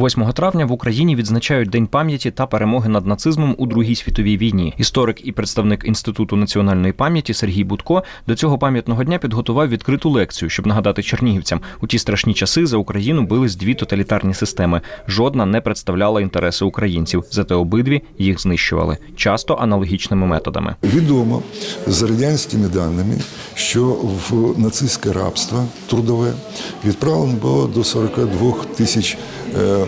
8 травня в Україні відзначають День пам'яті та перемоги над нацизмом у Другій світовій війні. Історик і представник Інституту національної пам'яті Сергій Будко до цього пам'ятного дня підготував відкриту лекцію, щоб нагадати чернігівцям. У ті страшні часи за Україну бились дві тоталітарні системи. Жодна не представляла інтереси українців, зате обидві їх знищували, часто аналогічними методами. Відомо з радянськими даними, що в нацистське рабство трудове відправлено було до 42 тисяч е,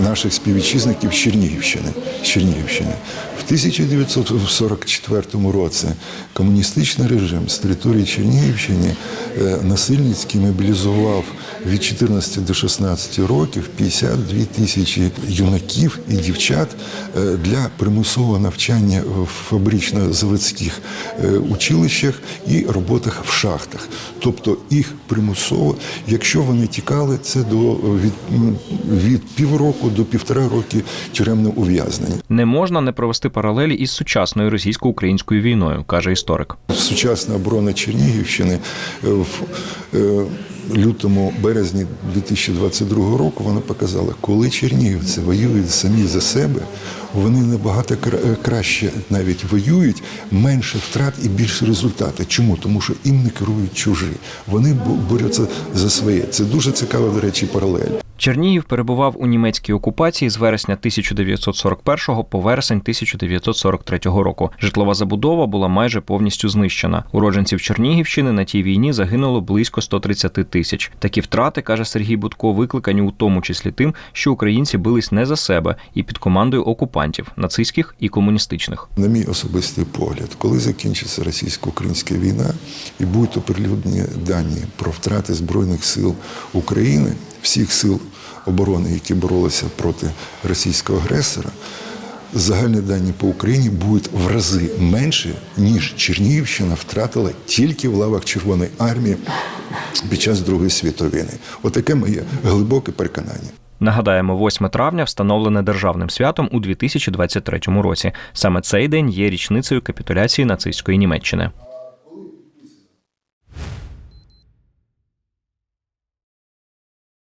наших співвітчизників з Чернігівщини. Чернігівщини. В 1944 році комуністичний режим з території Чернігівщини е, насильницьки мобілізував від 14 до 16 років 52 тисячі юнаків і дівчат е, для примусового навчання в фабрично-заводських е, училищах і роботах в шахтах. Тобто їх примусово, якщо вони тікали, це до від, від півроку до півтора роки тюремного ув'язнення. Не можна не провести паралелі із сучасною російсько-українською війною, каже історик. Сучасна оборона Чернігівщини е, в е, лютому березні 2022 року вона показала, коли чернігівці воюють самі за себе, вони набагато е, краще навіть воюють, менше втрат і більше результати. Чому? Тому що їм не керують чужі. Вони бо- борються за своє. Це дуже цікава, до речі, паралель. Чернігів перебував у німецькій окупації з вересня 1941 по вересень 1943 року. Житлова забудова була майже повністю знищена. Уродженців Чернігівщини на тій війні загинуло близько 130 тисяч. Такі втрати, каже Сергій Будко, викликані у тому числі тим, що українці бились не за себе і під командою окупантів нацистських і комуністичних. На мій особистий погляд, коли закінчиться російсько-українська війна і будуть оприлюднені дані про втрати збройних сил України, всіх сил оборони, які боролися проти російського агресора, загальні дані по Україні будуть в рази менше, ніж Чернігівщина втратила тільки в лавах Червоної армії під час Другої світової. Отаке моє глибоке переконання. Нагадаємо, 8 травня встановлене державним святом у 2023 році. Саме цей день є річницею капітуляції нацистської Німеччини.